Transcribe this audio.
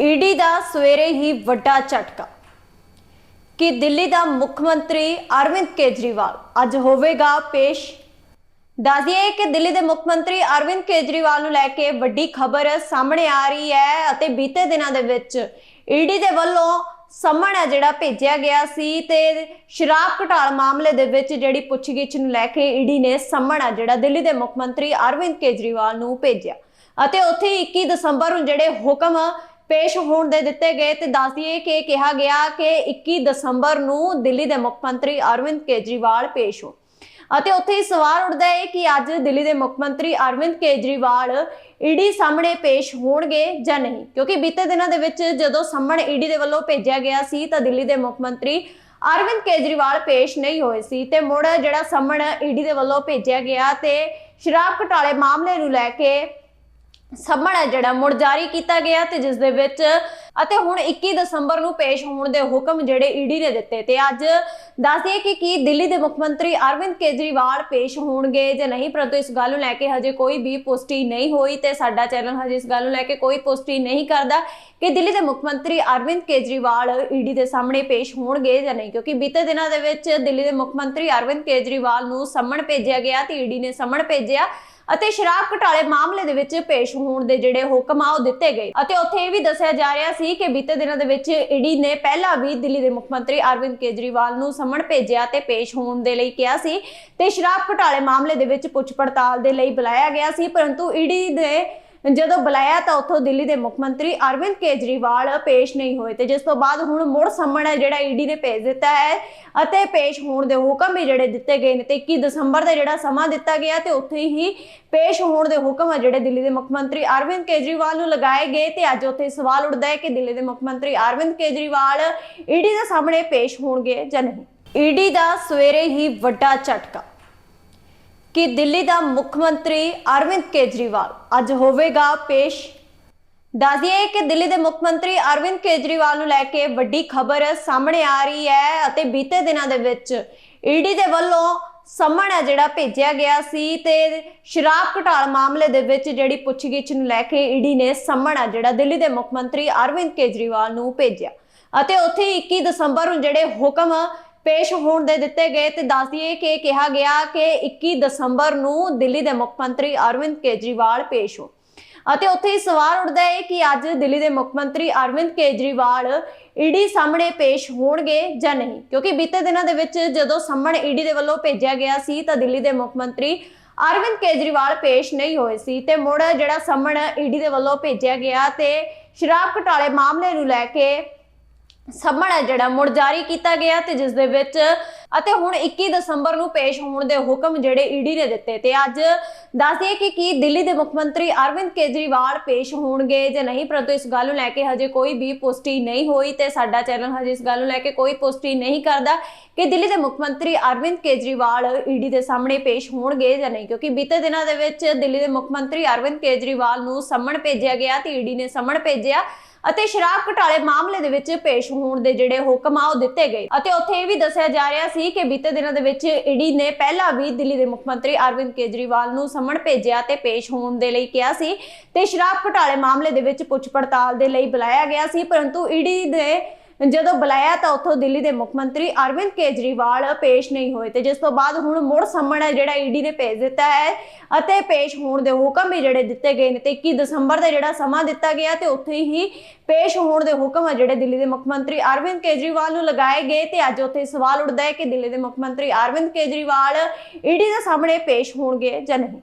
ED ਦਾ ਸਵੇਰੇ ਹੀ ਵੱਡਾ ਝਟਕਾ। ਕਿ ਦਿੱਲੀ ਦਾ ਮੁੱਖ ਮੰਤਰੀ ਅਰਵਿੰਦ ਕੇਜਰੀਵਾਲ ਅੱਜ ਹੋਵੇਗਾ ਪੇਸ਼? ਦੱਸ ਕਿ ਦਿੱਲੀ ਦੇ ਮੁੱਖ ਮੰਤਰੀ ਅਰਵਿੰਦ ਕੇਜਰੀਵਾਲ ਨੂੰ ਲੈ ਕੇ ਵੱਡੀ ਖਬਰ ਸਾਹਮਣੇ ਆ ਰਹੀ ਹੈ ਅਤੇ ਬੀਤੇ ਦਿਨਾਂ ਦੇ ਵਿੱਚ ਈਡੀ ਦੇ ਵੱਲੋਂ ਸੰਮਣ ਹੈ ਜਿਹੜਾ ਭੇਜਿਆ ਗਿਆ ਸੀ ਤੇ ਸ਼ਰਾਬ ਘਟਾਲ ਮਾਮਲੇ ਦੇ ਵਿੱਚ ਜਿਹੜੀ ਪੁੱਛਗਿੱਛ ਨੂੰ ਲੈ ਕੇ ਈਡੀ ਨੇ ਸਮਣ ਹੈ ਜਿਹੜਾ ਦਿੱਲੀ ਦੇ ਮੁੱਖ ਮੰਤਰੀ ਅਰਵਿੰਦ ਕੇਜਰੀਵਾਲ ਨੂੰ ਭੇਜਿਆ। ਅਤੇ ਉੱਥੇ 21 ਦਸੰਬਰ ਨੂੰ ਜਿਹੜੇ ਹੁਕਮ ਪੇਸ਼ ਹੋਣ ਦੇ ਦਿੱਤੇ ਗਏ ਤੇ ਦੱਸ ਕਿ ਕਿਹਾ ਗਿਆ ਕਿ 21 ਦਸੰਬਰ ਨੂੰ ਦਿੱਲੀ ਦੇ ਮੁੱਖ ਮੰਤਰੀ ਅਰਵਿੰਦ ਕੇਜਰੀਵਾਲ ਪੇਸ਼ ਹੋ ਅਤੇ ਉੱਥੇ ਹੀ ਸਵਾਲ ਉੱਠਦਾ ਹੈ ਕਿ ਅੱਜ ਦਿੱਲੀ ਦੇ ਮੁੱਖ ਮੰਤਰੀ ਅਰਵਿੰਦ ਕੇਜਰੀਵਾਲ ਈਡੀ ਸਾਹਮਣੇ ਪੇਸ਼ ਹੋਣਗੇ ਜਾਂ ਨਹੀਂ? ਕਿਉਂਕਿ ਬੀਤੇ ਦਿਨਾਂ ਦੇ ਵਿੱਚ ਜਦੋਂ ਸੰਮਣ ਈਡੀ ਦੇ ਵੱਲੋਂ ਭੇਜਿਆ ਗਿਆ ਸੀ, ਤਾਂ ਦਿੱਲੀ ਦੇ ਮੁੱਖ ਮੰਤਰੀ ਅਰਵਿੰਦ ਕੇਜਰੀਵਾਲ ਪੇਸ਼ ਨਹੀਂ ਹੋਏ ਸੀ ਤੇ ਮੁੜ ਜਿਹੜਾ ਸੰਮਣ ਈਡੀ ਦੇ ਵੱਲੋਂ ਭੇਜਿਆ ਗਿਆ ਤੇ ਸ਼ਰਾਬ ਘਟਾਲੇ ਮਾਮਲੇ ਨੂੰ ਲੈ ਕੇ ਸੰਮਣ ਹੈ ਜਿਹੜਾ ਮੁੜ ਜਾਰੀ ਕੀਤਾ ਗਿਆ ਤੇ ਜਿਸ ਦੇ ਵਿੱਚ ਅਤੇ ਹੁਣ 21 ਦਸੰਬਰ ਨੂੰ ਪੇਸ਼ ਹੋਣ ਦੇ ਹੁਕਮ ਜਿਹੜੇ ਈਡੀ ਨੇ ਦਿੱਤੇ ਤੇ ਅੱਜ ਦੱਸ ਦਈਏ ਕਿ ਕੀ ਦਿੱਲੀ ਦੇ ਮੁੱਖ ਮੰਤਰੀ ਅਰਵਿੰਦ ਕੇਜਰੀਵਾਲ ਪੇਸ਼ ਹੋਣਗੇ ਜਾਂ ਨਹੀਂ, ਪਰੰਤੂ ਇਸ ਗੱਲ ਨੂੰ ਲੈ ਕੇ ਹਜੇ ਕੋਈ ਵੀ ਪੁਸ਼ਟੀ ਨਹੀਂ ਹੋਈ ਤੇ ਸਾਡਾ ਚੈਨਲ ਹਜੇ ਇਸ ਗੱਲ ਨੂੰ ਲੈ ਕੇ ਕੋਈ ਪੁਸ਼ਟੀ ਨਹੀਂ ਕਰਦਾ ਕਿ ਦਿੱਲੀ ਦੇ ਮੁੱਖ ਮੰਤਰੀ ਅਰਵਿੰਦ ਕੇਜਰੀਵਾਲ ਈਡੀ ਦੇ ਸਾਹਮਣੇ ਪੇਸ਼ ਹੋਣਗੇ ਜਾਂ ਨਹੀਂ, ਕਿਉਂਕਿ ਬੀਤੇ ਦਿਨਾਂ ਦੇ ਵਿੱਚ ਦਿੱਲੀ ਦੇ ਮੁੱਖ ਮੰਤਰੀ ਅਰਵਿੰਦ ਕੇਜਰੀਵਾਲ ਨੂੰ ਸੰਮਣ ਭੇਜਿਆ ਗਿਆ ਤੇ ਈਡੀ ਨੇ ਸੰਮਣ ਭੇਜਿਆ ਅਤੇ ਸ਼ਰਾਬ ਘਟਾਲੇ ਮਾਮਲੇ ਦੇ ਵਿੱਚ ਪੇਸ਼ ਹੋਣ ਦੇ ਜਿਹੜੇ ਹੁਕਮ ਆ ਉਹ ਦਿੱਤੇ ਗਏ। ਅਤੇ ਉੱਥੇ ਇਹ ਵੀ ਦੱਸਿਆ ਜਾ ਰਿਹਾ ਸੀ ਕਿ ਬੀਤੇ ਦਿਨਾਂ ਦੇ ਵਿੱਚ ਈਡੀ ਨੇ ਪਹਿਲਾਂ ਵੀ ਦਿੱਲੀ ਦੇ ਮੁੱਖ ਮੰਤਰੀ ਅਰਵਿੰਦ ਕੇਜਰੀਵਾਲ ਨੂੰ ਸਮਣ ਭੇਜਿਆ ਤੇ ਪੇਸ਼ ਹੋਣ ਦੇ ਲਈ ਕਿਹਾ ਸੀ। ਤੇ ਸ਼ਰਾਬ ਘਟਾਲੇ ਮਾਮਲੇ ਦੇ ਵਿੱਚ ਪੁੱਛ ਪੜਤਾਲ ਦੇ ਲਈ ਬੁਲਾਇਆ ਗਿਆ ਸੀ, ਪਰੰਤੂ ਈਡੀ ਦੇ ਜਦੋਂ ਬੁਲਾਇਆ ਤਾਂ ਉੱਥੋਂ ਦਿੱਲੀ ਦੇ ਮੁੱਖ ਮੰਤਰੀ ਅਰਵਿੰਦ ਕੇਜਰੀਵਾਲ ਪੇਸ਼ ਨਹੀਂ ਹੋਏ ਤੇ ਜਿਸ ਤੋਂ ਬਾਅਦ ਹੁਣ ਮੁੜ ਸੰਮਣ ਹੈ ਜਿਹੜਾ ਈਡੀ ਨੇ ਭੇਜ ਦਿੱਤਾ ਹੈ ਅਤੇ ਪੇਸ਼ ਹੋਣ ਦੇ ਹੁਕਮ ਵੀ ਜਿਹੜੇ ਦਿੱਤੇ ਗਏ ਨੇ ਤੇ 21 ਦਸੰਬਰ ਦਾ ਜਿਹੜਾ ਸਮਾਂ ਦਿੱਤਾ ਗਿਆ ਤੇ ਉੱਥੇ ਹੀ ਪੇਸ਼ ਹੋਣ ਦੇ ਹੁਕਮ ਆ ਜਿਹੜੇ ਦਿੱਲੀ ਦੇ ਮੁੱਖ ਮੰਤਰੀ ਅਰਵਿੰਦ ਕੇਜਰੀਵਾਲ ਨੂੰ ਲਗਾਏ ਗਏ ਤੇ ਅੱਜ ਉੱਥੇ ਸਵਾਲ ਉੱਠਦਾ ਹੈ ਕਿ ਦਿੱਲੀ ਦੇ ਮੁੱਖ ਮੰਤਰੀ ਅਰਵਿੰਦ ਕੇਜਰੀਵਾਲ ਈਡੀ ਦੇ ਸਾਹਮਣੇ ਪੇਸ਼ ਹੋਣਗੇ ਜਾਂ ਨਹੀਂ। ਈਡੀ ਦਾ ਸਵੇਰੇ ਹੀ ਵੱਡਾ ਝਟਕਾ। ਕਿ ਦਿੱਲੀ ਦਾ ਮੁੱਖ ਮੰਤਰੀ ਅਰਵਿੰਦ ਕੇਜਰੀਵਾਲ ਅੱਜ ਹੋਵੇਗਾ ਪੇਸ਼। ਦੱਸ ਕਿ ਦਿੱਲੀ ਦੇ ਮੁੱਖ ਮੰਤਰੀ ਅਰਵਿੰਦ ਕੇਜਰੀਵਾਲ ਨੂੰ ਲੈ ਕੇ ਵੱਡੀ ਖਬਰ ਸਾਹਮਣੇ ਆ ਰਹੀ ਹੈ ਅਤੇ ਬੀਤੇ ਦਿਨਾਂ ਦੇ ਵਿੱਚ ਈਡੀ ਦੇ ਵੱਲੋਂ ਸਮਣ ਹੈ ਜਿਹੜਾ ਭੇਜਿਆ ਗਿਆ ਸੀ ਤੇ ਸ਼ਰਾਬ ਘਟਾਲ ਮਾਮਲੇ ਦੇ ਵਿੱਚ ਜਿਹੜੀ ਪੁੱਛਗਿੱਛ ਨੂੰ ਲੈ ਕੇ ਈਡੀ ਨੇ ਸਮਣ ਹੈ ਜਿਹੜਾ ਦਿੱਲੀ ਦੇ ਮੁੱਖ ਮੰਤਰੀ ਅਰਵਿੰਦ ਕੇਜਰੀਵਾਲ ਨੂੰ ਭੇਜਿਆ। ਅਤੇ ਉੱਥੇ ਹੀ 21 ਦਸੰਬਰ ਨੂੰ ਜਿਹੜੇ ਹੁਕਮ ਪੇਸ਼ ਹੋਣ ਦੇ ਦਿੱਤੇ ਗਏ ਤੇ ਦੱਸ ਦਈਏ ਕਿ ਕਿਹਾ ਗਿਆ ਕਿ 21 ਦਸੰਬਰ ਨੂੰ ਦਿੱਲੀ ਦੇ ਮੁੱਖ ਮੰਤਰੀ ਅਰਵਿੰਦ ਕੇਜਰੀਵਾਲ ਪੇਸ਼ ਹੋ ਅਤੇ ਉੱਥੇ ਹੀ ਸਵਾਲ ਉੱਠਦਾ ਹੈ ਕਿ ਅੱਜ ਦਿੱਲੀ ਦੇ ਮੁੱਖ ਮੰਤਰੀ ਅਰਵਿੰਦ ਕੇਜਰੀਵਾਲ ਈਡੀ ਸਾਹਮਣੇ ਪੇਸ਼ ਹੋਣਗੇ ਜਾਂ ਨਹੀਂ? ਕਿਉਂਕਿ ਬੀਤੇ ਦਿਨਾਂ ਦੇ ਵਿੱਚ ਜਦੋਂ ਸੰਮਣ ਈਡੀ ਦੇ ਵੱਲੋਂ ਭੇਜਿਆ ਗਿਆ ਸੀ ਤਾਂ ਦਿੱਲੀ ਦੇ ਮੁੱਖ ਮੰਤਰੀ ਅਰਵਿੰਦ ਕੇਜਰੀਵਾਲ ਪੇਸ਼ ਨਹੀਂ ਹੋਏ ਸੀ ਤੇ ਮੁੜ ਜਿਹੜਾ ਸੰਮਣ ਈਡੀ ਦੇ ਵੱਲੋਂ ਭੇਜਿਆ ਗਿਆ ਤੇ ਸ਼ਰਾਬ ਘਟਾਲੇ ਮਾਮਲੇ ਨੂੰ ਲੈ ਕੇ ਸੰਮਣ ਹੈ ਜਿਹੜਾ ਮੁੜ ਜਾਰੀ ਕੀਤਾ ਗਿਆ ਤੇ ਜਿਸ ਦੇ ਵਿੱਚ ਅਤੇ ਹੁਣ 21 ਦਸੰਬਰ ਨੂੰ ਪੇਸ਼ ਹੋਣ ਦੇ ਹੁਕਮ ਜਿਹੜੇ ਈਡੀ ਨੇ ਦਿੱਤੇ ਤੇ ਅੱਜ ਦੱਸ ਦਈਏ ਕਿ ਕੀ ਦਿੱਲੀ ਦੇ ਮੁੱਖ ਮੰਤਰੀ ਅਰਵਿੰਦ ਕੇਜਰੀਵਾਲ ਪੇਸ਼ ਹੋਣਗੇ ਜਾਂ ਨਹੀਂ, ਪਰੰਤੂ ਇਸ ਗੱਲ ਨੂੰ ਲੈ ਕੇ ਹਜੇ ਕੋਈ ਵੀ ਪੁਸ਼ਟੀ ਨਹੀਂ ਹੋਈ ਤੇ ਸਾਡਾ ਚੈਨਲ ਹਜੇ ਇਸ ਗੱਲ ਨੂੰ ਲੈ ਕੇ ਕੋਈ ਪੁਸ਼ਟੀ ਨਹੀਂ ਕਰਦਾ ਕਿ ਦਿੱਲੀ ਦੇ ਮੁੱਖ ਮੰਤਰੀ ਅਰਵਿੰਦ ਕੇਜਰੀਵਾਲ ਈਡੀ ਦੇ ਸਾਹਮਣੇ ਪੇਸ਼ ਹੋਣਗੇ ਜਾਂ ਨਹੀਂ, ਕਿਉਂਕਿ ਬੀਤੇ ਦਿਨਾਂ ਦੇ ਵਿੱਚ ਦਿੱਲੀ ਦੇ ਮੁੱਖ ਮੰਤਰੀ ਅਰਵਿੰਦ ਕੇਜਰੀਵਾਲ ਨੂੰ ਸਮਣ ਭੇਜਿਆ ਗਿਆ ਤੇ ਈਡੀ ਨੇ ਸਮਣ ਭੇਜਿਆ ਅਤੇ ਸ਼ਰਾਬ ਘਟਾਲੇ ਮਾਮਲੇ ਦੇ ਵਿੱਚ ਪੇਸ਼ ਹੋਣ ਦੇ ਜਿਹੜੇ ਹੁਕਮ ਆ, ਉਹ ਦਿੱਤੇ ਗਏ। ਅਤੇ ਉੱਥੇ ਇਹ ਵੀ ਦੱਸਿਆ ਜਾ ਰਿਹਾ ਸੀ ਕਿ ਬੀਤੇ ਦਿਨਾਂ ਦੇ ਵਿੱਚ ਈਡੀ ਨੇ ਪਹਿਲਾਂ ਵੀ ਦਿੱਲੀ ਦੇ ਮੁੱਖ ਮੰਤਰੀ ਅਰਵਿੰਦ ਕੇਜਰੀਵਾਲ ਨੂੰ ਸਮਣ ਭੇਜਿਆ ਤੇ ਪੇਸ਼ ਹੋਣ ਦੇ ਲਈ ਕਿਹਾ ਸੀ ਤੇ ਸ਼ਰਾਬ ਘਟਾਲੇ ਮਾਮਲੇ ਦੇ ਵਿੱਚ ਪੁੱਛ ਪੜਤਾਲ ਦੇ ਲਈ ਬੁਲਾਇਆ ਗਿਆ ਸੀ, ਪਰੰਤੂ ਈਡੀ ਦੇ ਜਦੋਂ ਬੁਲਾਇਆ ਤਾਂ ਉੱਥੋਂ ਦਿੱਲੀ ਦੇ ਮੁੱਖ ਮੰਤਰੀ ਅਰਵਿੰਦ ਕੇਜਰੀਵਾਲ ਪੇਸ਼ ਨਹੀਂ ਹੋਏ ਤੇ ਜਿਸ ਤੋਂ ਬਾਅਦ ਹੁਣ ਮੁੜ ਸੰਮਣ ਹੈ ਜਿਹੜਾ ਈਡੀ ਨੇ ਭੇਜ ਦਿੱਤਾ ਹੈ ਅਤੇ ਪੇਸ਼ ਹੋਣ ਦੇ ਹੁਕਮ ਵੀ ਜਿਹੜੇ ਦਿੱਤੇ ਗਏ ਨੇ ਤੇ 21 ਦਸੰਬਰ ਦਾ ਜਿਹੜਾ ਸਮਾਂ ਦਿੱਤਾ ਗਿਆ ਤੇ ਉੱਥੇ ਹੀ ਪੇਸ਼ ਹੋਣ ਦੇ ਹੁਕਮ ਜਿਹੜੇ ਦਿੱਲੀ ਦੇ ਮੁੱਖ ਮੰਤਰੀ ਅਰਵਿੰਦ ਕੇਜਰੀਵਾਲ ਨੂੰ ਲਗਾਏ ਗਏ ਤੇ ਅੱਜ ਉੱਥੇ ਸਵਾਲ ਉੱਠਦਾ ਹੈ ਕਿ ਦਿੱਲੀ ਦੇ ਮੁੱਖ ਮੰਤਰੀ ਅਰਵਿੰਦ ਕੇਜਰੀਵਾਲ ਈਡੀ ਦੇ ਸਾਹਮਣੇ ਪੇਸ਼ ਹੋਣਗੇ ਜਾਂ ਨਹੀਂ।